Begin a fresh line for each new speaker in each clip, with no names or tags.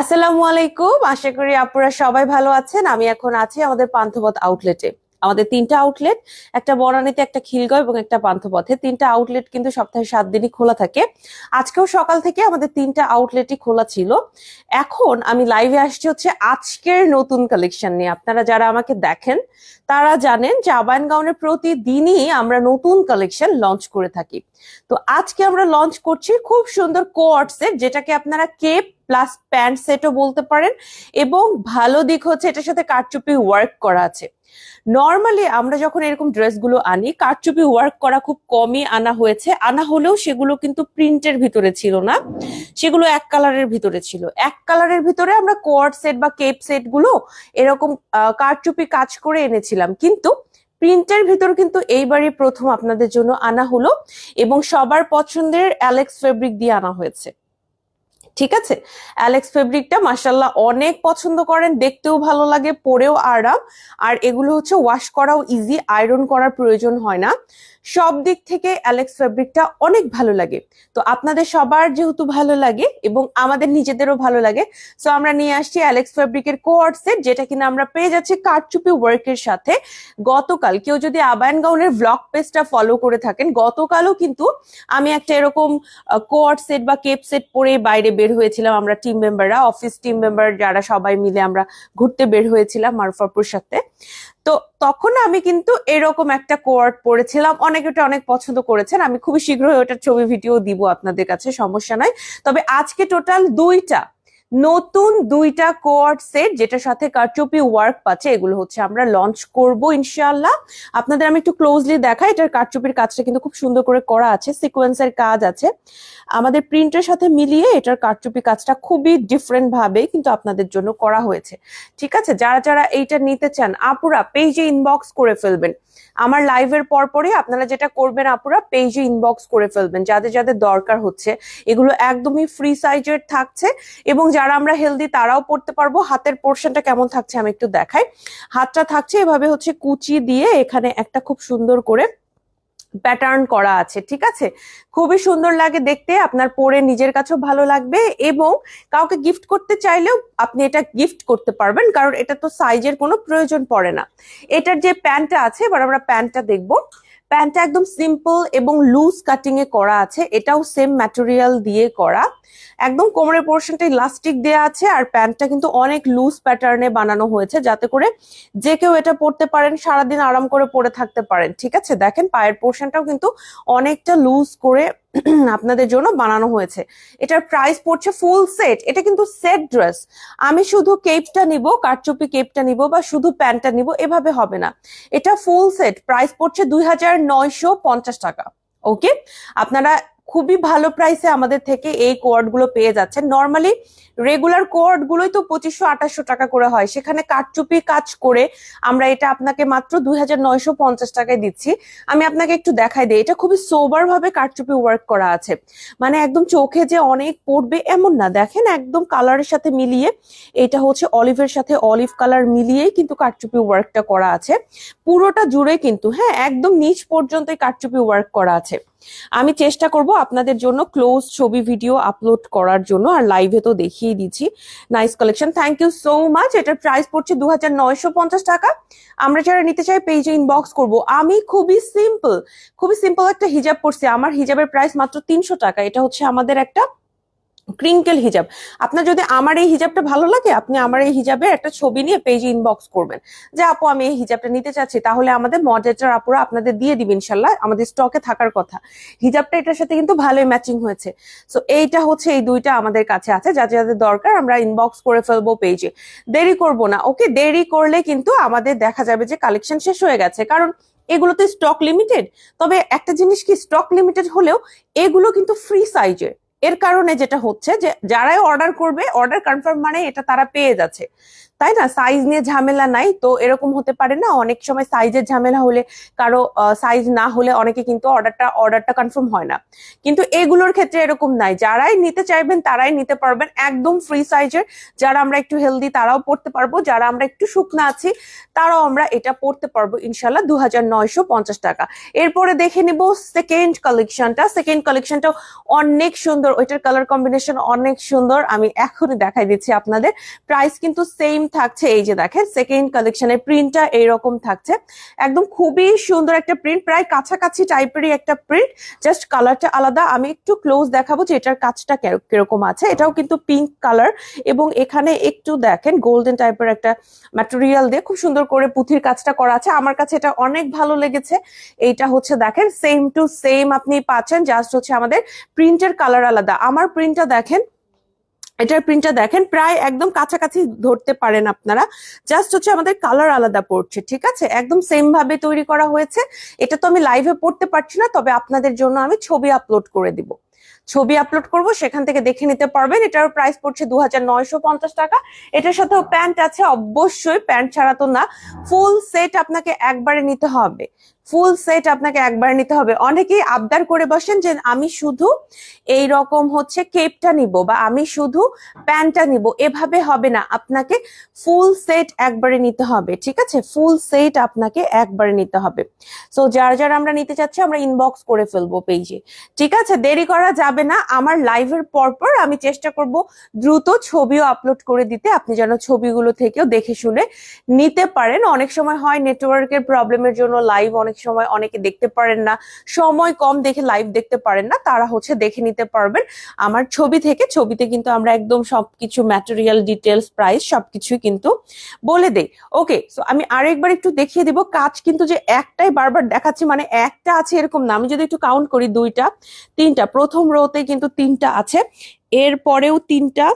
আসসালামু আলাইকুম। আশা করি আপনারা সবাই ভালো আছেন। আমি এখন আছি আমাদের পান্থপথ আউটলেটে আমাদের তিনটা আউটলেট একটা বনানীতে একটা খিলগাঁও এবং একটা পান্থপথে তিনটা আউটলেট কিন্তু সপ্তাহে সাত দিনই খোলা থাকে। আজকেও সকাল থেকে আমাদের তিনটা আউটলেটই খোলা ছিল। এখন আমি লাইভে আসছি হচ্ছে আজকের নতুন কালেকশন নিয়ে। আপনারা যারা আমাকে দেখেন, তারা জানেন যে আবায়ন প্রতিদিনই আমরা নতুন কালেকশন লঞ্চ করে থাকি। তো আজকে আমরা লঞ্চ করছি খুব সুন্দর কোয়ার্ড সেট যেটাকে আপনারা কেপ প্লাস প্যান্ট সেটও বলতে পারেন এবং ভালো দিক হচ্ছে এটার সাথে কারচুপি ওয়ার্ক করা আছে। নর্মালি আমরা যখন এরকম ড্রেসগুলো আনি, কারচুপি ওয়ার্ক করা খুব কমই আনা হয়েছে। আনা হলেও সেগুলো কিন্তু প্রিন্টের ভিতরে ছিল না। সেগুলো এক কালারের ভিতরে ছিল। এক কালারের ভিতরে আমরা কোয়ার্ড সেট বা কেপ সেটগুলো এরকম কারচুপি কাজ করে এনেছিলাম। কিন্তু প্রিন্টের ভিতর কিন্তু এইবারই প্রথম আপনাদের জন্য আনা হলো এবং সবার পছন্দের অ্যালেক্স ফেব্রিক দিয়ে আনা হয়েছে। ঠিক আছে? অ্যালেক্স ফেব্রিকটা মাসাল্লাহ অনেক পছন্দ করেন, দেখতেও ভালো লাগে, পরেও আরাম। আর এগুলো হচ্ছে ওয়াশ করাও ইজি আয়রন করার প্রয়োজন হয় না। সব দিক থেকে অ্যালেক্স ফেব্রিকটা অনেক ভালো লাগে। তো আপনাদের সবার যেহেতু ভালো লাগে এবং আমাদের নিজেদেরও ভালো লাগে সো আমরা নিয়ে আসছি অ্যালেক্স ফেব্রিকের কোয়ার্ড সেট যেটা কিনা আমরা পেয়ে যাচ্ছি কারচুপি ওয়ার্কের সাথে। গতকাল কেউ যদি আবায়ন গাউনের ব্লগ পেজটা ফলো করে থাকেন, গতকালও কিন্তু আমি একটা এরকম কোয়ার্ড সেট বা কেপ সেট পরে বাইরে বের হয়েছিলাম আমরা টিম মেম্বাররা অফিস টিম মেম্বার যারা সবাই মিলে আমরা ঘুরতে বের হয়েছিলাম মারুফাপুর সাথে তো তখন আমি কিন্তু এরকম একটা কোয়ার্ট পড়েছিলাম। অনেকে ওটা অনেক পছন্দ করেছেন। আমি খুবই শীঘ্রই ওটার ছবি, ভিডিও দিব আপনাদের কাছে, সমস্যা নাই। তবে আজকে টোটাল দুইটা নতুন দুইটা কোয়ার্ড সেট যেটার সাথে কারচুপি ওয়ার্ক পাচ্ছে, এগুলো হচ্ছে আমরা লঞ্চ করব ইনশাআল্লাহ। আপনাদের আমি একটু ক্লোজলি দেখাই, এটার কারচুপির কাজটা কিন্তু খুব সুন্দর করে করা আছে সিকোয়েন্সের কাজ আছে। আমাদের প্রিন্টের সাথে মিলিয়ে এটার কারচুপি কাজটা খুবই ডিফারেন্ট ভাবে কিন্তু আপনাদের জন্য করা হয়েছে। ঠিক আছে? যারা যারা এইটা নিতে চান, আপুরা পেজে ইনবক্স করে ফেলবেন। আমার লাইভের পরপরই আপনারা যেটা করবেন আপুরা পেজে ইনবক্স করে ফেলবেন। যাদের যাদের দরকার হচ্ছে। এগুলো একদমই ফ্রি সাইজের থাকছে এবং যারা আমরা হেলদি তারাও পড়তে পারব। হাতের পোর্শনটা কেমন থাকছে আমি একটু দেখাই। হাতটা থাকছে এভাবে হচ্ছে কুচি দিয়ে এখানে একটা খুব সুন্দর করে প্যাটার্ন করা আছে, ঠিক আছে? খুবই সুন্দর লাগে দেখতে, আপনার পরে নিজের কাছেও ভালো লাগবে এবং কাউকে গিফট করতে চাইলেও আপনি এটা গিফট করতে পারবেন, কারণ এটা তো সাইজের কোনো প্রয়োজন পড়ে না। এটার যে প্যান্টটা আছে, এবার আমরা প্যান্টটা দেখব। প্যান্টটা একদম সিম্পল এবং লুজ কাটিং এ করা আছে, এটাও সেম ম্যাটেরিয়াল দিয়ে করা। একদম কোমরের পোর্শনটা ইলাস্টিক দেওয়া আছে আর প্যান্টটা কিন্তু অনেক লুজ প্যাটার্নে বানানো হয়েছে যাতে করে যে কেউ এটা পরতে পারেন, সারাদিন আরাম করে পরে থাকতে পারেন। ঠিক আছে? দেখেন পায়ের পোর্শনটাও কিন্তু অনেকটা লুজ করে আপনাদের জন্য বানানো হয়েছে। এটার প্রাইস পড়ছে ফুল সেট এটা কিন্তু সেট ড্রেস আমি শুধু কেপটা নিব, কারচুপি কেপটা নিব বা শুধু প্যান্টটা নিব, এভাবে হবে না। এটা ফুল সেট প্রাইস পড়ছে দুই হাজার নয়শো পঞ্চাশ টাকা। ওকে আপনারা খুবই ভালো প্রাইসে আমাদের থেকে এই কোয়ার্ডগুলো পেয়ে যাচ্ছেন। নর্মালি রেগুলার কোয়ার্ড গুলোই তো পঁচিশশো, আঠাশশো টাকা করে হয়। সেখানে কারচুপি কাজ করে আমরা এটা আপনাকে মাত্র দুই হাজার নয়শো পঞ্চাশ টাকায় দিচ্ছি। আমি আপনাকে একটু দেখাই দিই, এটা খুবই সোবার ভাবে কারচুপি ওয়ার্ক করা আছে। মানে একদম চোখে যে অনেক পড়বে এমন না। দেখেন একদম কালারের সাথে মিলিয়ে এটা হচ্ছে অলিভের সাথে অলিভ কালার মিলিয়েই কিন্তু কারচুপি ওয়ার্কটা করা আছে। পুরোটা জুড়ে কিন্তু হ্যাঁ একদম নিচ পর্যন্তই কারচুপি ওয়ার্ক করা আছে। আমি চেষ্টা করব আপনাদের জন্য ক্লোজ ছবি ভিডিও আপলোড করার জন্য, আর লাইভে তো দেখিয়ে দিচ্ছি। Nice collection thank you so much এটার প্রাইস পড়ছে দু টাকা। আমরা যারা নিতে চাই পেজে ইনবক্স করব। আমি খুবই সিম্পল খুবই সিম্পল একটা হিজাব পড়ছি আমার হিজাবের প্রাইস মাত্র তিনশো টাকা। এটা হচ্ছে আমাদের একটা ক্রিঙ্কেল হিজাব। আপনার যদি আমার এই হিজাবটা ভালো লাগে, আপনি আমার এই হিজাবের একটা ছবি নিয়ে পেজে ইনবক্স করবেন। যে, আপু, আমি এই হিজাবটা নিতে চাচ্ছি, তাহলে আমাদের মডেটার আপুরা আপনাদের দিয়ে দিবে ইনশাল্লাহ, আমাদের স্টকে থাকার কথা। হিজাবটা এটার সাথে কিন্তু ভালোই ম্যাচিং হয়েছে। সো এইটা হচ্ছে, এই দুইটা আমাদের কাছে আছে, যা যাদের দরকার আমরা ইনবক্স করে ফেলব পেজে দেরি করব না ওকে দেরি করলে কিন্তু আমাদের দেখা যাবে যে কালেকশন শেষ হয়ে গেছে। কারণ এগুলোতে স্টক লিমিটেড তবে একটা জিনিস কি স্টক লিমিটেড হলেও এগুলো কিন্তু ফ্রি সাইজের এর কারণে যেটা হচ্ছে যে যারাই অর্ডার করবে অর্ডার কনফার্ম মানে এটা তারা পেয়ে যাচ্ছে। তাই না? সাইজ নিয়ে ঝামেলা নাই। তো এরকম হতে পারে না? অনেক সময় সাইজের ঝামেলা হলে কারও সাইজ না হলে অনেকে কিন্তু অর্ডারটা অর্ডারটা কনফার্ম হয় না। কিন্তু এগুলোর ক্ষেত্রে এরকম নাই। যারাই নিতে চাইবেন তারাই নিতে পারবেন একদম ফ্রি সাইজের যারা আমরা একটু হেলদি তারাও পড়তে পারব। যারা আমরা একটু শুকনা আছি তারাও আমরা এটা পড়তে পারব ইনশাল্লাহ দু হাজার নয়শো পঞ্চাশ টাকা। এরপরে দেখে নিব সেকেন্ড কালেকশনটা সেকেন্ড কালেকশনটা অনেক সুন্দর। ওইটার কালার কম্বিনেশন অনেক সুন্দর। আমি এখনই দেখাই দিচ্ছি আপনাদের। প্রাইস কিন্তু সেম থাকছে, এই যে দেখেন সেকেন্ড কালেকশনের প্রিন্টটা এইরকম থাকছে। একদম খুবই সুন্দর একটা প্রিন্ট প্রায় কাছাকাছি টাইপেরই একটা প্রিন্ট জাস্ট কালারটা আলাদা। আমি একটু ক্লোজ দেখাবো যে এটার কাজটা কীরকম আছে। এটাও কিন্তু পিঙ্ক কালার এবং এখানে একটু দেখেন গোল্ডেন টাইপের একটা ম্যাটেরিয়াল দিয়ে খুব সুন্দর করে পুঁথির কাজটা করা আছে। আমার কাছে এটা অনেক ভালো লেগেছে। এইটা হচ্ছে দেখেন সেম টু সেম আপনি পাচ্ছেন জাস্ট হচ্ছে আমাদের প্রিন্টের কালার আলাদা। আমার প্রিন্টটা দেখেন এটার প্রিন্টটা দেখেন, প্রায় একদম কাছাকাছি ধরতে পারেন আপনারা। জাস্ট হচ্ছে আমাদের কালার আলাদা পড়ছে, ঠিক আছে? একদম সেম ভাবে তৈরি করা হয়েছে। এটা তো আমি লাইভে পড়তে পারছি না, তবে আপনাদের জন্য আমি ছবি আপলোড করে দিব। ছবি আপলোড করব, সেখান থেকে দেখে নিতে পারবেন। এটার প্রাইস পড়ছে দু হাজার নয়শো পঞ্চাশ টাকা। এটার সাথেও প্যান্ট আছে, অবশ্যই প্যান্ট ছাড়া তো না। ফুল সেট আপনাকে একবারে নিতে হবে। ফুল সেট আপনাকে একবার নিতে হবে। অনেকেই আবদার করে বসেন যে, আমি শুধু এই রকম হচ্ছে কেপটা নিব বা আমি শুধু প্যান্টটা নিব। এভাবে হবে না। আপনাকে ফুল সেট একবারে নিতে হবে, ঠিক আছে? ফুল সেট আপনাকে একবারে নিতে হবে। সো যার যার আমরা নিতে চাচ্ছি, আমরা ইনবক্স করে ফেলব পেজে ঠিক আছে? দেরি করা যাবে না। আমার লাইভের পর পর আমি চেষ্টা করব দ্রুত ছবিও আপলোড করে দিতে। আপনি যেন ছবিগুলো থেকেও দেখে শুনে নিতে পারেন। অনেক সময় হয় নেটওয়ার্কের প্রবলেমের জন্য লাইভ অনেক সময় অনেকে দেখতে পারেন না, সময় কম দেখে লাইভ দেখতে পারেন না, তারা হচ্ছে দেখে নিতে পারবেন। আমার ছবি থেকে, ছবিতে কিন্তু আমরা একদম সবকিছু ম্যাটেরিয়াল ডিটেলস প্রাইস সবকিছুই কিন্তু বলে দেই। ওকে সো আমি আরেকবার একটু দেখিয়ে দিব, কাজ কিন্তু যে একটাই বারবার দেখাচ্ছি মানে একটা আছে এরকম না। আমি যদি একটু কাউন্ট করি, দুইটা, তিনটা, প্রথম রোতে কিন্তু তিনটা আছে। এরপরেও তিনটা,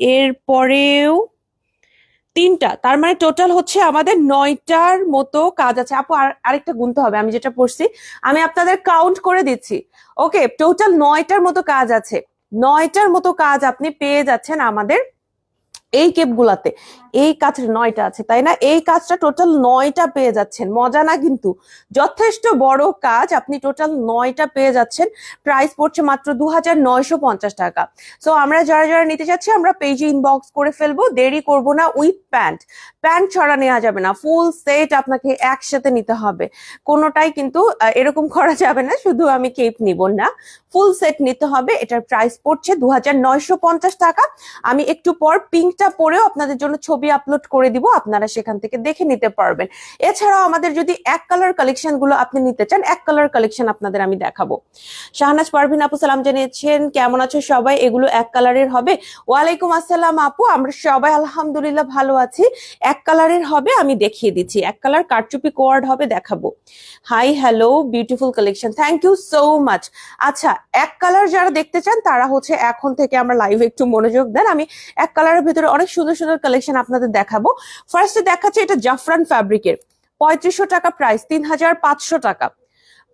এরপরেও তিনটা, তার মানে টোটাল হচ্ছে আমাদের নয়টার মতো কাজ আছে। আপু, আর আরেকটা গুনতে হবে, আমি যেটা পড়ছি, আমি আপনাদের কাউন্ট করে দিচ্ছি। ওকে টোটাল নয়টার মতো কাজ আছে। নয়টার মতো কাজ আপনি পেয়ে যাচ্ছেন আমাদের এই কেপগুলাতে। এই কাজের নয়টা আছে, তাই না? এই কাজটা টোটাল নয়টা পেয়ে যাচ্ছেন। মজা না কিন্তু? যথেষ্ট বড় কাজ আপনি টোটাল নয়টা পেয়ে যাচ্ছেন। প্রাইস পড়ছে মাত্র দু হাজার নয়শো পঞ্চাশ টাকা। সো আমরা যারা যারা নিতে চাচ্ছি আমরা পেজে ইনবক্স করে ফেলব। দেরি করব না উইথ প্যান্ট প্যান্ট ছড়া নেওয়া যাবে না। ফুল সেট আপনাকে একসাথে নিতে হবে। কোনোটাই কিন্তু এরকম করা যাবে না। শুধু আমি কেপ নিব না। ফুল সেট নিতে হবে। এটার প্রাইস পড়ছে দু হাজার নয়শো পঞ্চাশ টাকা। আমি একটু পর পিঙ্কটা পরেও আপনাদের জন্য ছবি আপলোড করে দিব, আপনারা সেখান থেকে দেখে নিতে পারবেন। এছাড়াও আমাদের যদি এক কালার কালেকশনগুলো আপনি নিতে চান, এক কালার কালেকশন আপনাদের আমি দেখাবো। শাহনাজ পারভিন আপু, সালাম জানিয়েছেন, কেমন আছো সবাই? এগুলো এক কালারের হবে। ওয়ালাইকুম আসসালাম আপু, আমরা সবাই আলহামদুলিল্লাহ ভালো আছি। এক কালারের হবে, আমি দেখিয়ে দিচ্ছি। এক কালার কারচুপি কোয়ার্ড হবে, দেখাবো। Hi hello beautiful collection thank you so much আচ্ছা এক কালার যারা দেখতে চান, তারা হচ্ছে এখন থেকে আমরা লাইভে একটু মনোযোগ দেন। আমি এক কালারের ভিতরে অনেক সুন্দর সুন্দর কালেকশন আপনাদের দেখাবো। ফার্স্টে দেখাচ্ছে এটা জাফরান ফ্যাব্রিকের পঁয়ত্রিশশো টাকা প্রাইস তিন হাজার পাঁচশো টাকা।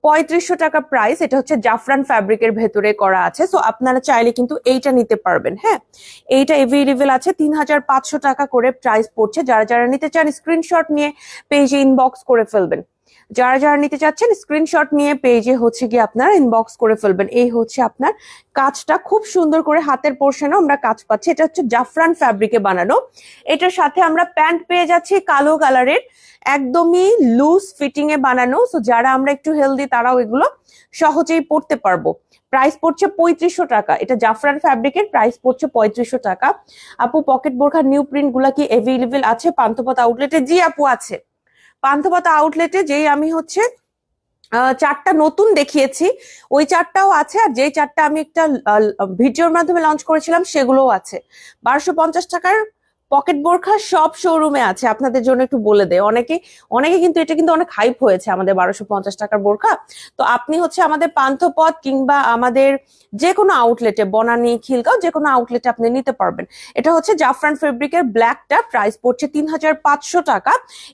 পঁয়ত্রিশশো টাকা প্রাইস এটা হচ্ছে জাফরান ফ্যাব্রিকের ভেতরে করা আছে। সো আপনারা চাইলে কিন্তু এইটা নিতে পারবেন হ্যাঁ? এইটা এভেলেবেল আছে, তিন হাজার পাঁচশো টাকা করে প্রাইস পড়ছে। যারা যারা নিতে চান স্ক্রিনশট নিয়ে পেজে ইনবক্স করে ফেলবেন। যারা যারা নিতে চাচ্ছেন স্ক্রিনশট নিয়ে পেজে হচ্ছে গিয়ে আপনার ইনবক্স করে ফেলবেন। এই হচ্ছে আপনার কাজটা খুব সুন্দর করে হাতের পোর্শনে আমরা কাজ পাচ্ছি। এটা হচ্ছে জাফরান ফ্যাব্রিকে বানানো। এটার সাথে আমরা প্যান্ট পেয়ে যাচ্ছি কালো কালারের একদমই লুজ ফিটিং এ বানানো। সো যারা আমরা একটু হেলদি তারাও এগুলো সহজেই পড়তে পারব। প্রাইস পড়ছে পঁয়ত্রিশশো টাকা। এটা জাফরান ফ্যাব্রিকের প্রাইস পড়ছে পঁয়ত্রিশশো টাকা। আপু পকেট বোরখার নিউ প্রিন্টগুলা কি এভেলেবেল আছে? পান্থপথ আউটলেটে জি আপু আছে। পান্থপথ আউটলেটে যেই আমি হচ্ছে চারটা নতুন দেখিয়েছি, ওই চারটাও আছে আর যেই চারটা আমি একটা ভিডিওর মাধ্যমে লঞ্চ করেছিলাম সেগুলোও আছে। বারোশো পঞ্চাশ টাকার পকেট বোরখা সব শোরুমে আছে। আপনাদের জন্য একটু বলে দেয় অনেকে অনেকে কিন্তু এটা কিন্তু অনেক হাইপ হয়েছে আমাদের বারোশো পঞ্চাশ টাকার বোরখা। তো আপনি হচ্ছে আমাদের পান্থপথ কিংবা আমাদের যে কোনো আউটলেটে বনানী, খিলগাঁও যে কোনো আউটলেটে আপনি নিতে পারবেন। এটা হচ্ছে জাফরান ফেব্রিকের ব্ল্যাকটা প্রাইস পড়ছে তিন হাজার পাঁচশো টাকা।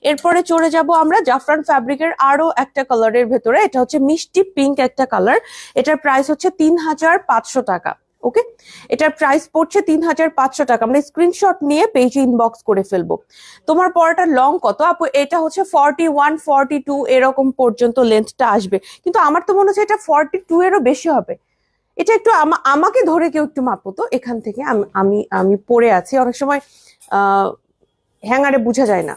এরপরে চলে যাব আমরা জাফরান ফ্যাব্রিকের আরও একটা কালারের ভেতরে। এটা হচ্ছে মিষ্টি পিঙ্ক একটা কালার এটার প্রাইস হচ্ছে তিন হাজার পাঁচশো টাকা। ওকে এটার প্রাইস পড়ছে তিন হাজার পাঁচশো টাকা। আমরা স্ক্রিনশট নিয়ে পেজে ইনবক্স করে ফেলব। তোমার পরাটা লং কত? আপু, এটা হচ্ছে ফর্টি ওয়ান ফর্টি টু এরকম পর্যন্ত লেন্থটা আসবে। কিন্তু আমার তো মনে হচ্ছে এটা ফর্টি টু এরও বেশি হবে। এটা একটু আমাকে ধরে কেউ একটু মাপো তো এখান থেকে আমি আমি পড়ে আছি। অনেক সময় হ্যাঙ্গারে বোঝা যায় না।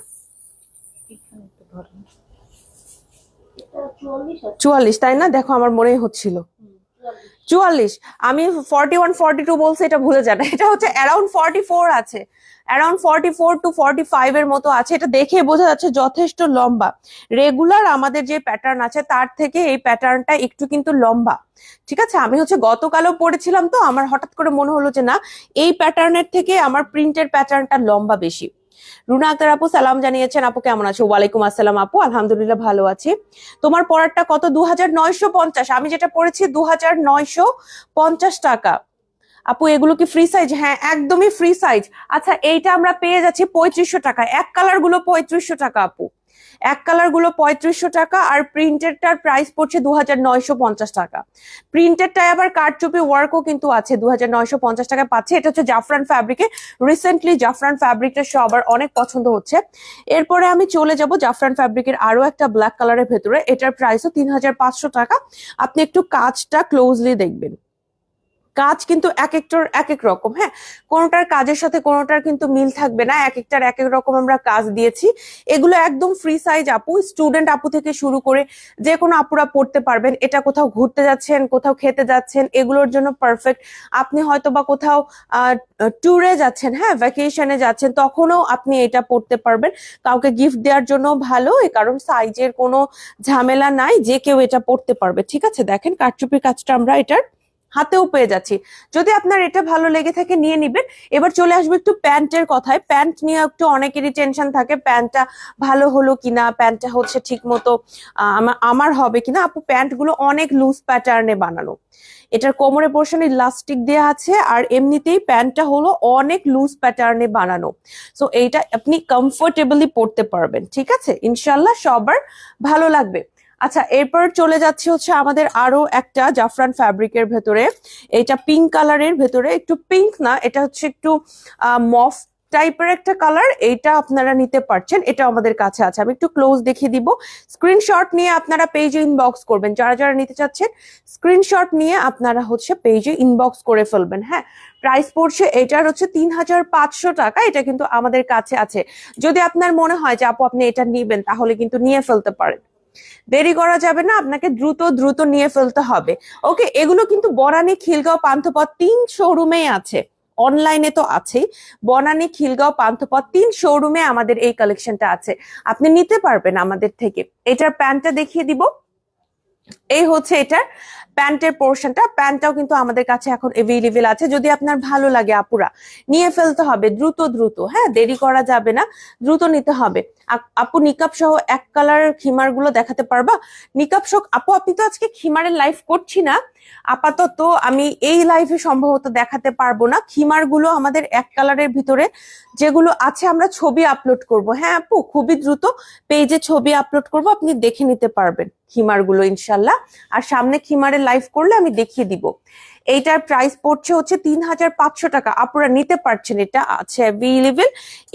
চুয়াল্লিশ,
তাই না? দেখো, আমার মনেই হচ্ছিল।
চুয়াল্লিশ।
আমি ফর্টি ওয়ান ফর্টি টু বলছি, এটা ভুলে যান। এটা হচ্ছে অ্যারাউন্ড ফর্টি ফোর আছে। Around forty four to forty five এর মতো আছে। এটা দেখে বোঝা যাচ্ছে যথেষ্ট লম্বা। রেগুলার আমাদের যে প্যাটার্ন আছে, তার থেকে এই প্যাটার্নটা একটু কিন্তু লম্বা। ঠিক আছে? আমি হচ্ছে গতকালও পড়েছিলাম তো, আমার হঠাৎ করে মনে হলো যে না, এই প্যাটার্নের থেকে আমার প্রিন্টের প্যাটার্নটা লম্বা বেশি। রুনা আক্তার আপু, সালাম জানিয়েছেন, আপু, কেমন আছো? ওয়ালাইকুম আসসালাম, আপু। আলহামদুলিল্লাহ, ভালো আছি। তোমার পড়ারটা কত? দু আমি যেটা পড়েছি দু টাকা। আপু, এগুলো কি ফ্রি সাইজ হ্যাঁ একদমই ফ্রি সাইজ আচ্ছা এইটা আমরা পেয়ে যাচ্ছি পঁয়ত্রিশশো টাকা এক কালারগুলো পঁয়ত্রিশশো টাকা, আপু। এক কালারগুলো পঁয়ত্রিশশো টাকা আর প্রিন্টেডটার প্রাইস পড়ছে দু হাজার নয়শো পঞ্চাশ টাকা। প্রিন্টেডটায় আবার কারচুপি ওয়ার্কও কিন্তু আছে দু হাজার নয়শো পঞ্চাশ টাকা পাচ্ছে। এটা হচ্ছে জাফরান ফ্যাব্রিকে রিসেন্টলি জাফরান ফ্যাব্রিকটা সবার অনেক পছন্দ হচ্ছে। এরপরে আমি চলে যাব জাফরান ফ্যাব্রিকের আরও একটা ব্ল্যাক কালারের ভেতরে। এটার প্রাইসও তিন হাজার পাঁচশো টাকা। আপনি একটু কাজটা ক্লোজলি দেখবেন। কাজ কিন্তু এক একটার এক এক রকম হ্যাঁ? কোনোটার কাজের সাথে কোনোটার কিন্তু মিল থাকবে না, এক একটার এক এক রকম আমরা কাজ দিয়েছি। এগুলো একদম ফ্রি সাইজ আপু স্টুডেন্ট আপু থেকে শুরু করে যে কোনো আপুরা পড়তে পারবেন। এটা কোথাও ঘুরতে যাচ্ছেন, কোথাও খেতে যাচ্ছেন, এগুলোর জন্য পারফেক্ট আপনি হয়তো বা কোথাও ট্যুরে যাচ্ছেন হ্যাঁ? ভ্যাকেশনে যাচ্ছেন, তখনও আপনি এটা পড়তে পারবেন। কাউকে গিফট দেওয়ার জন্য ভালো কারণ সাইজের কোনো ঝামেলা নাই, যে কেউ এটা পড়তে পারবে। ঠিক আছে? দেখেন, কারচুপির কাজটা আমরা এটার হাতেও পেয়ে যাচ্ছি। যদি আপনার এটা ভালো লেগে থাকে, নিয়ে নিবেন। এবার চলে আসবে একটু প্যান্টের কথায়। প্যান্ট নিয়ে একটু অনেকেরই টেনশন থাকে, প্যান্টটা ভালো হলো কিনা, প্যান্টটা হচ্ছে ঠিক মতো আমার হবে কিনা। আপু প্যান্টগুলো অনেক লুজ প্যাটার্নে বানানো এটার কোমরে পোর্শন ইলাস্টিক দেওয়া আছে, আর এমনিতেই প্যান্টটা হলো অনেক লুজ প্যাটার্নে বানানো। সো এইটা আপনি কমফোর্টেবলি পরতে পারবেন, ঠিক আছে? ইনশাল্লাহ সবার ভালো লাগবে। আচ্ছা এরপর চলে যাচ্ছে হচ্ছে আমাদের আরও একটা জাফরান ফ্যাব্রিকের ভেতরে। এটা পিঙ্ক কালারের ভেতরে, একটু পিঙ্ক না, এটা হচ্ছে একটু মফ টাইপের একটা কালার এইটা আপনারা নিতে পারছেন এটা আমাদের কাছে আছে। আমি একটু ক্লোজ দেখিয়ে দিব। স্ক্রিনশট নিয়ে আপনারা পেজে ইনবক্স করবেন। যারা যারা নিতে চাচ্ছেন স্ক্রিনশট নিয়ে আপনারা হচ্ছে পেজে ইনবক্স করে ফেলবেন। হ্যাঁ প্রাইস পড়ছে এটার হচ্ছে তিন হাজার পাঁচশো টাকা, এটা কিন্তু আমাদের কাছে আছে। যদি আপনার মনে হয় যে, আপু, আপনি এটা নিবেন, তাহলে কিন্তু নিয়ে ফেলতে পারেন। দেরি করা যাবে না, আপনাকে দ্রুত দ্রুত নিয়ে ফেলতে হবে। ওকে, এগুলো কিন্তু বনানী, খিলগাঁও, পান্থপথ তিন শোরুমেই আছে। অনলাইনে তো আছেই। বনানী, খিলগাঁও, পান্থপথ তিন শোরুমে আমাদের এই কালেকশনটা আছে। আপনি নিতে পারবেন আমাদের থেকে। এটার প্যান্টটা দেখিয়ে দিব। এই হচ্ছে এটার প্যান্টের পোর্শনটা, প্যান্টটাও কিন্তু আমাদের কাছে এখন এভেলেবেল আছে। যদি আপনার ভালো লাগে আপুরা, নিয়ে ফেলতে হবে, দ্রুত দ্রুত হ্যাঁ দেরি করা যাবে না, দ্রুত নিতে হবে। আপু নিকাপ সহ এক কালার খিমারগুলো দেখাতে পারবা। নিকাপ সহ, আপু, আপনি তো আজকে খিমারের লাইভ করছি না। আপাতত আমি এই লাইভে সম্ভবত দেখাতে পারব না। খিমারগুলো আমাদের এক কালারের ভিতরে যেগুলো আছে আমরা ছবি আপলোড করব। হ্যাঁ আপু, খুবই দ্রুত পেজে ছবি আপলোড করব, আপনি দেখে নিতে পারবেন খিমারগুলো ইনশাল্লাহ। আর সামনে খিমারের লাইভ করলে আমি দেখিয়ে দিব। এইটার প্রাইস পড়ছে হচ্ছে তিন হাজার পাঁচশো টাকা। আপনারা নিতে পারছেন, এটা আছে অ্যাভেলেবেল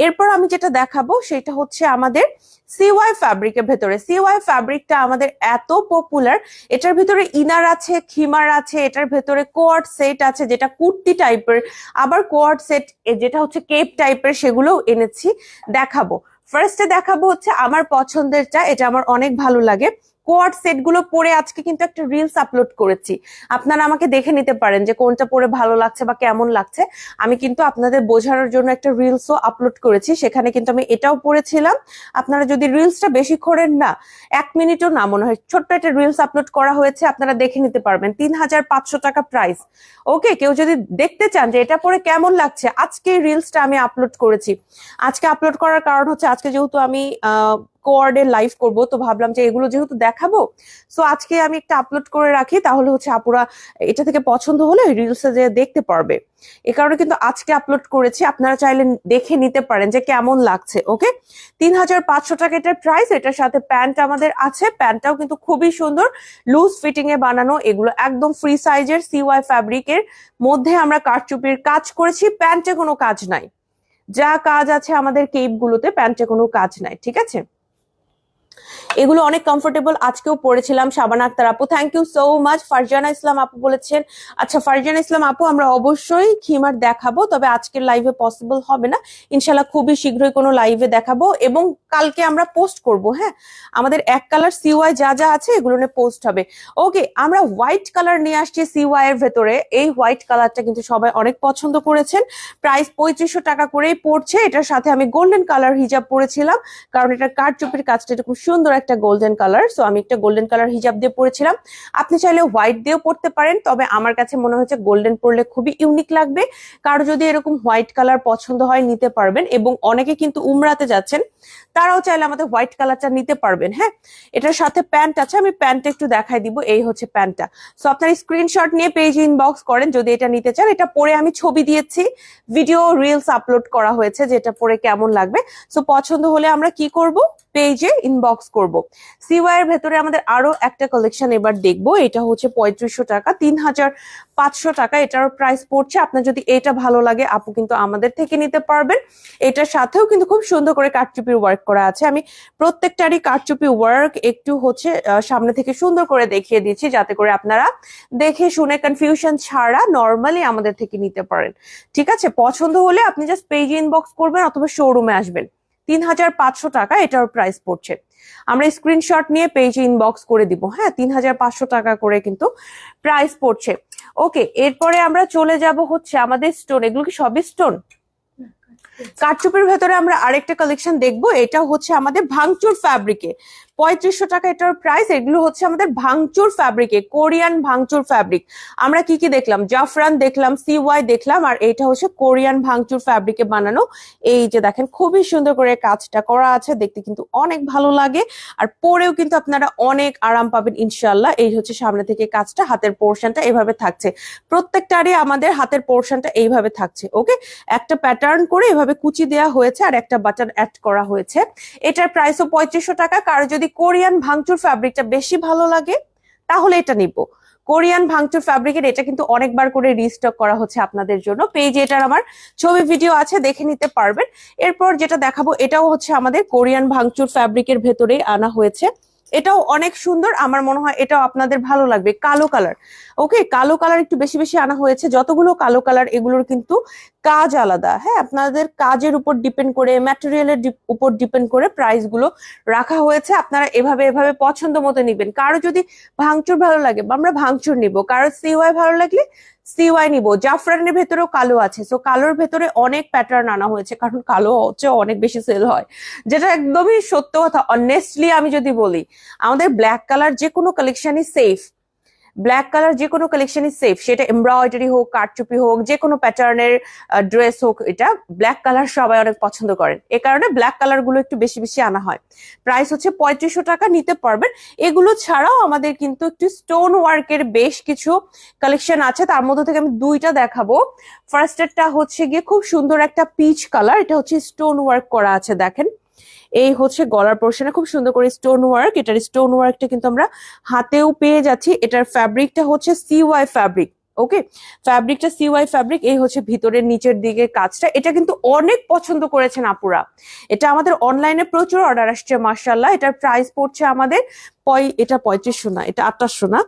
এরপর আমি যেটা দেখাবো, সেটা হচ্ছে আমাদের সিওয়াই ফ্যাব্রিকের ভেতরে। সিওয়াই ফ্যাব্রিকটা আমাদের এত পপুলার এটার ভিতরে ইনার আছে, খিমার আছে, এটার ভেতরে কোয়ার্ড সেট আছে, যেটা কুর্তি টাইপের আবার কোয়ার্ড সেট যেটা হচ্ছে কেপ টাইপের সেগুলোও এনেছি, দেখাবো। ফার্স্টে দেখাবো হচ্ছে আমার পছন্দেরটা এটা আমার অনেক ভালো লাগে। কোয়ার্ড সেটগুলো পরে আজকে কিন্তু একটা রিলস আপলোড করেছি। আপনারা আমাকে দেখে নিতে পারেন যে কোনটা পরে ভালো লাগছে বা কেমন লাগছে। আমি কিন্তু আপনাদের বোঝানোর জন্য একটা রিলসও আপলোড করেছি। সেখানে কিন্তু আমি এটাও পড়েছিলাম। আপনারা যদি রিলসটা বেশি করেন না, এক মিনিটও না মনে হয়। ছোট্ট একটা রিলস আপলোড করা হয়েছে, আপনারা দেখে নিতে পারবেন। তিন হাজার পাঁচশো টাকা প্রাইস ওকে কেউ যদি দেখতে চান যে এটা পরে কেমন লাগছে, আজকে রিলসটা আমি আপলোড করেছি। আজকে আপলোড করার কারণ হচ্ছে, আজকে যেহেতু আমি কোয়ার্ডে লাইভ করব। তো ভাবলাম যে এগুলো যেহেতু দেখাবো সো আজকে আমি একটা আপলোড করে রাখি। তাহলে হচ্ছে আপুরা এটা থেকে পছন্দ হলে রিলসে যে দেখতে পারবে। এ কারণে কিন্তু আজকে আপলোড করেছি। আপনারা চাইলে দেখে নিতে পারেন যে কেমন লাগছে ওকে তিন হাজার পাঁচশো টাকা এটার প্রাইস এটার সাথে প্যান্ট আমাদের আছে। প্যান্টটাও কিন্তু খুবই সুন্দর। লুজ ফিটিং এ বানানো, এগুলো একদম ফ্রি সাইজের সিওয়াই ফ্যাব্রিকের মধ্যে আমরা কারচুপির কাজ করেছি। প্যান্টে কোনো কাজ নাই। যা কাজ আছে আমাদের কেপ গুলোতে প্যান্টে কোনো কাজ নাই, ঠিক আছে? এগুলো অনেক কমফোর্টেবল আজকেও পড়েছিলাম শাবানা আক্তার আপু। Thank you so much Farzana Islam আপু বলেছেন আচ্ছা ফারজানা ইসলাম আপু, আমরা অবশ্যই খিমার দেখাবো, তবে আজকের লাইভে পসিবল হবে না। ইনশাল্লাহ খুবই শীঘ্রই কোনো লাইভে দেখাবো এবং কালকে আমরা পোস্ট করব হ্যাঁ? আমাদের এক কালার সিওয়াই যা যা আছে, এগুলো নিয়ে পোস্ট হবে। ওকে আমরা হোয়াইট কালার নিয়ে আসছি সিওয়াই এর ভেতরে। এই হোয়াইট কালারটা কিন্তু সবাই অনেক পছন্দ করেছেন। প্রাইস পঁয়ত্রিশশো টাকা করেই পড়ছে। এটার সাথে আমি গোল্ডেন কালার হিজাব পরেছিলাম, কারণ এটা কাঠচুপির কাজটা খুব সুন্দর একটা গোল্ডেন কালার সো আমি একটা গোল্ডেন কালার হিজাব দিয়ে পরেছিলাম। আপনি চাইলে হোয়াইট দিয়েও পড়তে পারেন, তবে আমার কাছে মনে হচ্ছে গোল্ডেন পরলে খুবই ইউনিক লাগবে। কারও যদি এরকম হোয়াইট কালার পছন্দ হয়, নিতে পারবেন, এবং অনেকে কিন্তু উমরাতে যাচ্ছেন। তারাও চাইলে আমাদের হোয়াইট কালারটা নিতে পারবেন হ্যাঁ? এটার সাথে প্যান্ট আছে, আমি প্যান্টটা একটু দেখাই দিব, এই হচ্ছে প্যান্টটা সো আপনার স্ক্রিনশট নিয়ে পেজ ইনবক্স করেন, যদি এটা নিতে চান। এটা পরে আমি ছবি দিয়েছি ভিডিও রিলস আপলোড করা হয়েছে, যেটা পরে কেমন লাগবে। সো পছন্দ হলে আমরা কি করব? পেজে ইনবক্স করব। সিওয়াই এর ভেতরে আমাদের আরও একটা কালেকশন এবার দেখব, এটা হচ্ছে পঁয়ত্রিশশো টাকা, তিন হাজার পাঁচশো টাকা এটার প্রাইস পড়ছে। আপনার যদি এটা ভালো লাগে, আপু কিন্তু আমাদের থেকে নিতে পারবেন। এটার সাথেও কিন্তু খুব সুন্দর করে কাঠচুপির ওয়ার্ক করা আছে। আমি প্রত্যেকটারই কাঠচুপি ওয়ার্ক একটু হচ্ছে সামনে থেকে সুন্দর করে দেখিয়ে দিচ্ছি যাতে করে আপনারা দেখে শুনে কনফিউশন ছাড়া নর্মালি আমাদের থেকে নিতে পারেন। ঠিক আছে? পছন্দ হলে আপনি জাস্ট পেজ ইনবক্স করবেন অথবা শোরুমে আসবেন। তিন হাজার পাঁচশো টাকা এটার প্রাইস পড়ছে। আমরা স্ক্রিনশট নিয়ে পেজ ইনবক্স করে দিব। হ্যাঁ তিন হাজার পাঁচশো টাকা করে কিন্তু প্রাইস পড়ছে। ওকে এরপরে আমরা চলে যাব হচ্ছে আমাদের স্টোন এগুলো কি সবই স্টোন কারচুপির ভেতরে আমরা আরেকটা কালেকশন দেখব। এটা হচ্ছে আমাদের ভাঙচুর ফ্যাব্রিকে পঁয়ত্রিশশো টাকা এটার প্রাইস এগুলো হচ্ছে আমাদের ভাঙচুর ফ্যাব্রিকে কোরিয়ান ভাঙচুর ফ্যাব্রিক আমরা কি কি দেখলাম? জাফরান দেখলাম সিওয়াই দেখলাম, আর এটা হচ্ছে কোরিয়ান ভাঙচুর ফ্যাব্রিকে বানানো। এই যে দেখেন, খুবই সুন্দর করে কাজটা করা আছে, দেখতে কিন্তু অনেক ভালো লাগে। আর পরেও কিন্তু আপনারা অনেক আরাম পাবেন ইনশাল্লাহ এই হচ্ছে সামনে থেকে কাজটা, হাতের পোর্শনটা এভাবে থাকছে। প্রত্যেকটারই আমাদের হাতের পোর্শনটা এইভাবে থাকছে ওকে একটা প্যাটার্ন করে এভাবে কুচি দেওয়া হয়েছে, আর একটা বাটন অ্যাড করা হয়েছে। এটার প্রাইসও পঁয়ত্রিশশো টাকা। কারও যদি কোরিয়ান ভাঙচুর ফ্যাব্রিকটা বেশি ভালো লাগে, তাহলে এটা নিব। কোরিয়ান ভাঙচুর ফ্যাব্রিকের এটা কিন্তু অনেকবার করে রিস্টক করা হচ্ছে আপনাদের জন্য। পেজে এটার আমার ছবি ভিডিও আছে, দেখে নিতে পারবেন। এরপর যেটা দেখাবো, এটাও হচ্ছে আমাদের কোরিয়ান ভাঙচুর ফ্যাব্রিকের ভেতরেই আনা হয়েছে। এটাও অনেক সুন্দর, আমার মনে হয় এটাও আপনাদের ভালো লাগবে। কালো কালার ওকে কালো কালার একটু বেশি বেশি আনা হয়েছে। যতগুলো কালো কালার এগুলোর কিন্তু কাজ আলাদা। হ্যাঁ আপনাদের কাজের উপর ডিপেন্ড করে ম্যাটেরিয়ালের উপর ডিপেন্ড করে প্রাইসগুলো রাখা হয়েছে। আপনারা এভাবে এভাবে পছন্দ মতো নিবেন। কারও যদি ভাঙচুর ভালো লাগে আমরা ভাঙচুর নিব। কারও সিওয়াই ভালো লাগলে সিওয়াই নিব। জাফরানের ভেতরেও কালো আছে। সো কালোর ভেতরে অনেক প্যাটার্ন আনা হয়েছে, কারণ কালো হচ্ছে অনেক বেশি সেল হয়। যেটা একদমই সত্য কথা। অনেস্টলি আমি যদি বলি, আমাদের ব্ল্যাক কালার যে কোনো কালেকশনই সেফ ব্ল্যাক কালার যে কোনো কালেকশনই সেফ সেটা এমব্রয়ডারি হোক কারচুপি হোক, যে কোনো প্যাটার্নের ড্রেস হোক, এটা ব্ল্যাক কালার সবাই অনেক পছন্দ করেন। এ কারণে ব্ল্যাক কালারগুলো একটু বেশি বেশি আনা হয়। প্রাইস হচ্ছে পঁয়ত্রিশশো টাকা, নিতে পারবেন। এগুলো ছাড়াও আমাদের কিন্তু একটু স্টোন ওয়ার্কের বেশ কিছু কালেকশন আছে। তার মধ্যে থেকে আমি দুইটা দেখাবো। ফার্স্টেরটা হচ্ছে গিয়ে খুব সুন্দর একটা পিচ কালার এটা হচ্ছে স্টোন ওয়ার্ক করা আছে, দেখেন। এই হচ্ছে গলার পোর্শনে খুব সুন্দর করে স্টোন ওয়ার্ক এটার স্টোন ওয়ার্কটা কিন্তু আমরা হাতেও পেয়ে যাচ্ছি। এটার ফ্যাব্রিকটা হচ্ছে সি ওয়াই ফ্যাব্রিক ওকে ফ্যাব্রিকটা সিওয়াই ফ্যাব্রিক এই হচ্ছে ভিতরের নিচের দিকে কাজটা। এটা কিন্তু অনেক পছন্দ করেছেন আপুরা। এটা আমাদের অনলাইনে প্রচুর অর্ডার আসছে মার্শাল্লাহ এটার প্রাইস পড়ছে আমাদের এটা পঁয়ত্রিশশো না, এটা আঠাশশো না।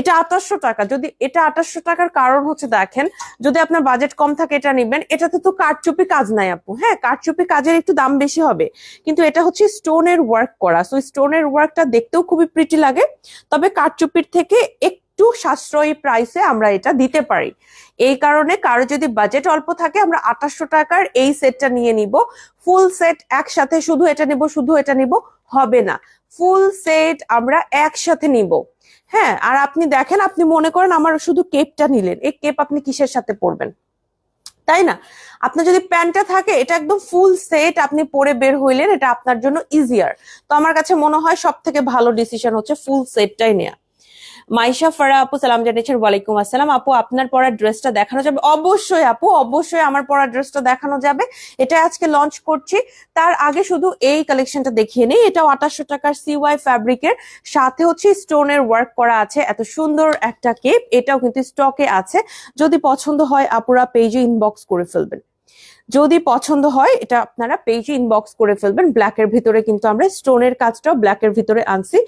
এটা আঠাশশো টাকা। যদি এটা আঠাশশো টাকার কারণ হচ্ছে দেখেন, যদি আপনার বাজেট কম থাকে এটা নিবেন। এটাতে তো কারচুপি কাজ নাই আপু হ্যাঁ? কারচুপি কাজের একটু দাম বেশি হবে। কিন্তু এটা হচ্ছে স্টোনের ওয়ার্ক করা। সো স্টোনের ওয়ার্কটা দেখতেও খুবই প্রিটি লাগে। তবে কারচুপির থেকে একটু সাশ্রয়ী প্রাইসে আমরা এটা দিতে পারি। এই কারণে কারও যদি বাজেট অল্প থাকে, আমরা আঠাশশো টাকার এই সেটটা নিয়ে নিব। ফুল সেট একসাথে শুধু এটা নিব, শুধু এটা নিব, হবে না। ফুল সেট আমরা একসাথে নিব। হ্যাঁ আর আপনি দেখেন, আপনি মনে করেন আমার শুধু কেপটা নিলেন। এই কেপ আপনি কিসের সাথে পরবেন? তাই না? আপনার যদি প্যান্টটা থাকে, এটা একদম ফুল সেট আপনি পরে বের হইলেন, এটা আপনার জন্য ইজিয়ার তো আমার কাছে মনে হয় সব থেকে ভালো ডিসিশন হচ্ছে ফুল সেটটাই নেওয়া মাইশা ফারা, আপু, সালাম জানিয়েছেন, ওয়ালাইকুম আসসালাম। আপু, আপনার পরা ড্রেসটা দেখানো যাবে। অবশ্যই, আপু, অবশ্যই আমার পরা ড্রেসটা দেখানো যাবে। এটা আজকে লঞ্চ করছি। তার আগে শুধু এই কালেকশনটা দেখিয়ে নেই। এটাও আঠাশশো টাকার সিওয়াই ফ্যাব্রিকের সাথে হচ্ছে স্টোনের ওয়ার্ক করা আছে। এত সুন্দর একটা কেপ এটাও কিন্তু স্টকে আছে। যদি পছন্দ হয়, আপুরা পেজে ইনবক্স করে ফেলবেন। যদি পছন্দ হয়, এটা আপনারা পেজে ইনবক্স করে ফেলবেন। ব্ল্যাকের ভিতরে কিন্তু আমরা স্টোনের কাজটাও ব্ল্যাকের ভিতরে আনছি।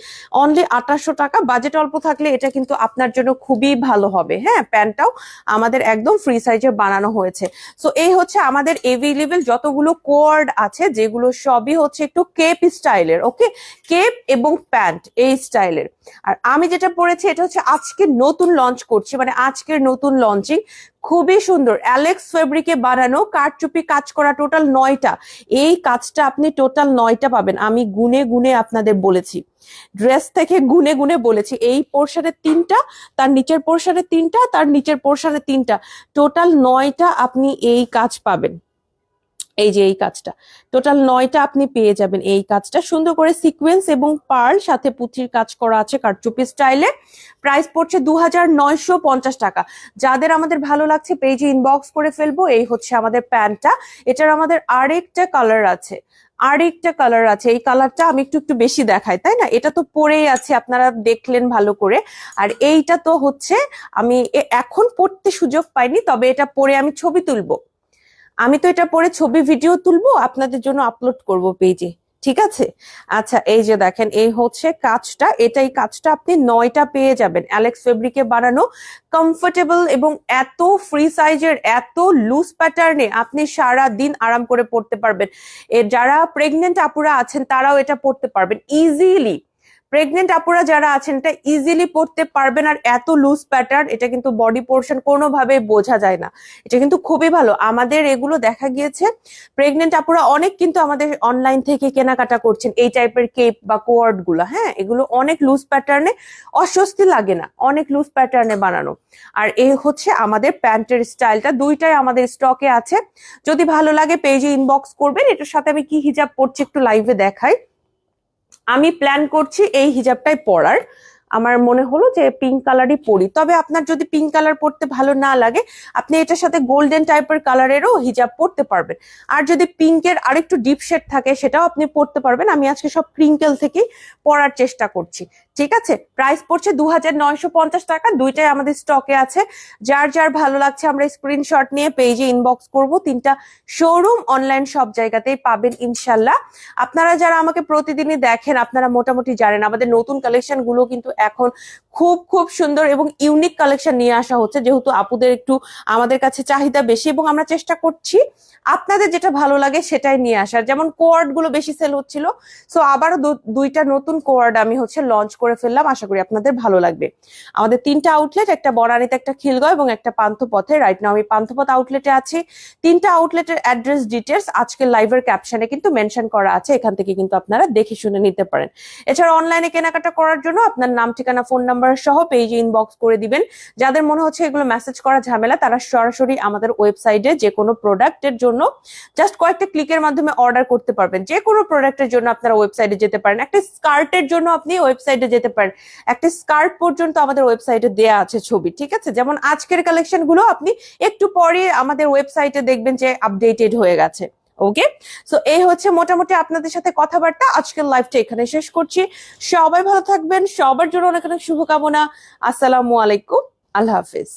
অনলি আঠাশশো টাকা। বাজেট অল্প থাকলে এটা কিন্তু আপনার জন্য খুবই ভালো হবে। হ্যাঁ প্যান্টটাও আমাদের একদম ফ্রি সাইজে বানানো হয়েছে। সো এই হচ্ছে আমাদের এভেলেবেল যতগুলো কোয়ার্ড আছে, যেগুলো সবই হচ্ছে একটু কেপ স্টাইলের ওকে কেপ এবং প্যান্ট এই স্টাইলের আর আমি যেটা পরেছি, এটা হচ্ছে আজকে নতুন লঞ্চ করছি মানে আজকের নতুন লঞ্চিং খুবই সুন্দর। অ্যালেক্স ফেব্রিকে বানানো কাঠচুপি কাজ করা টোটাল নয়টা। এই কাজটা আপনি টোটাল নয়টা পাবেন। আমি গুনে গুনে আপনাদের বলেছি। ড্রেস থেকে গুনে গুনে বলেছি। এই পোর্শনে তিনটা, তার নিচের পোর্শনে তিনটা, তার নিচের পোর্শনে তিনটা। টোটাল নয়টা আপনি এই কাজ পাবেন। এই যে এই কাজটা। টোটাল নয়টা আপনি পেয়ে যাবেন এই কাজটা। সুন্দর করে সিকোয়েন্স এবং পার্ল সাথে পুঁথির কাজ করা আছে কারচুপি স্টাইলে প্রাইস পড়ছে দু হাজার নয়শো পঞ্চাশ টাকা। যাদের আমাদের ভালো লাগছে পেজে ইনবক্স করে ফেলব। এই হচ্ছে আমাদের প্যান্টটা এটার আমাদের আরেকটা কালার আছে। আরেকটা কালার আছে। এই কালারটা আমি একটু একটু বেশি দেখাই, তাই না? এটা তো পরেই আছে, আপনারা দেখলেন ভালো করে। আর এইটা তো হচ্ছে, আমি এখন পড়তে সুযোগ পাইনি, তবে এটা পরে আমি ছবি তুলবো। আমি তো এটা পরে ছবি ভিডিও তুলবো, আপনাদের জন্য আপলোড করব পেজে ঠিক আছে? আচ্ছা এই যে দেখেন, এই হচ্ছে কাজটা, এটাই কাজটা আপনি নয়টা পেয়ে যাবেন। অ্যালেক্স ফেব্রিকে বানানো কমফোর্টেবল এবং এত ফ্রি সাইজের এত লুজ প্যাটার্নে আপনি সারা দিন আরাম করে পড়তে পারবেন। যারা প্রেগনেন্ট আপুরা আছেন, তারাও এটা পড়তে পারবেন। ইজিলি প্রেগনেন্ট আপুরা যারা আছেন, এটা ইজিলি পড়তে পারবেন আর এত লুজ প্যাটার্ন এটা কিন্তু বডি পোর্শন কোনোভাবে বোঝা যায় না। এটা কিন্তু খুবই ভালো। আমাদের এগুলো দেখা গিয়েছে প্রেগনেন্ট আপুরা অনেক কিন্তু আমাদের অনলাইন থেকে কেনাকাটা করছেন, এই টাইপের কেপ বা কোয়ার্ডগুলো হ্যাঁ? এগুলো অনেক লুজ প্যাটার্নে অস্বস্তি লাগে না, অনেক লুজ প্যাটার্নে বানানো। আর এই হচ্ছে আমাদের প্যান্টের স্টাইলটা, দুইটাই আমাদের স্টকে আছে। যদি ভালো লাগে পেজে ইনবক্স করবেন। এটার সাথে আমি কি হিজাব পরছি একটু লাইভে দেখাই। আমি প্ল্যান করছি এই হিজাবটাই পরার। আমার মনে হলো যে পিঙ্ক কালারই পরি। তবে আপনার যদি পিঙ্ক কালার পরতে ভালো না লাগে, আপনি এটার সাথে গোল্ডেন টাইপের কালারেরও হিজাব পরতে পারবেন। আর যদি পিঙ্কের আরেকটু ডিপ শেড থাকে, সেটাও আপনি পরতে পারবেন। আমি আজকে সব ক্রিঙ্কেল থেকেই পরার চেষ্টা করছি। ঠিক আছে? প্রাইস পড়ছে দু হাজার নয়শো পঞ্চাশ টাকা। দুইটাই আমাদের স্টকে আছে। যার যার ভালো লাগছে, আমরা স্ক্রিনশট নিয়ে পেজে ইনবক্স করব। তিনটা শোরুম অনলাইন সব জায়গাতেই পাবেন ইনশাল্লাহ। আপনারা যারা আমাকে প্রতিদিনই দেখেন, আপনারা মোটামুটি জানেন, আমাদের নতুন কালেকশনগুলো কিন্তু এখন খুব খুব সুন্দর এবং ইউনিক কালেকশন নিয়ে আসা হচ্ছে। যেহেতু আপুদের একটু আমাদের কাছে চাহিদা বেশি এবং আমরা চেষ্টা করছি, আপনাদের যেটা ভালো লাগে সেটাই নিয়ে আসার। যেমন কোয়ার্ডগুলো বেশি সেল হচ্ছিল সো আবারও দুইটা নতুন কোয়ার্ড আমি হচ্ছে লঞ্চ করে ফেললাম। আশা করি আপনাদের ভালো লাগবে। আমাদের তিনটা আউটলেট একটা বনানীতে একটা খিলগাঁও এবং একটা পান্থপথে। রাইট নাও আমি পান্থপথ আউটলেটে আছি। তিনটা আউটলেটের অ্যাড্রেস ডিটেলস আজকের লাইভের ক্যাপশনে কিন্তু মেনশন করা আছে। এখান থেকে কিন্তু আপনারা দেখে শুনে নিতে পারেন। এছাড়া অনলাইনে কেনাকাটা করার জন্য আপনার নাম ঠিকানা ফোন নাম্বার সহ পেজে ইনবক্স করে দিবেন। যাদের মনে হচ্ছে এগুলো মেসেজ করা ঝামেলা, তারা সরাসরি আমাদের ওয়েবসাইটে যে কোনো প্রোডাক্টের জন্য জাস্ট কয়েকটা ক্লিকের মাধ্যমে অর্ডার করতে পারবেন। যে কোনো প্রোডাক্টের জন্য আপনারা ওয়েবসাইটে যেতে পারেন। একটা স্কার্টের জন্য আপনি ওয়েবসাইটে যেতে পারেন। একটা স্কার্ট পর্যন্ত আমাদের ওয়েবসাইটে দেয়া আছে ছবি, ঠিক আছে? যেমন আজকের কালেকশনগুলো আপনি একটু পরে আমাদের ওয়েবসাইটে দেখবেন যে আপডেটেড হয়ে গেছে। ওকে সো এই হচ্ছে মোটামুটি আপনাদের সাথে কথাবার্তা। আজকের লাইভটা এখানে শেষ করছি। সবাই ভালো থাকবেন। সবার জন্য অনেক অনেক শুভকামনা। আসসালামু আলাইকুম। আল্লাহ হাফিজ।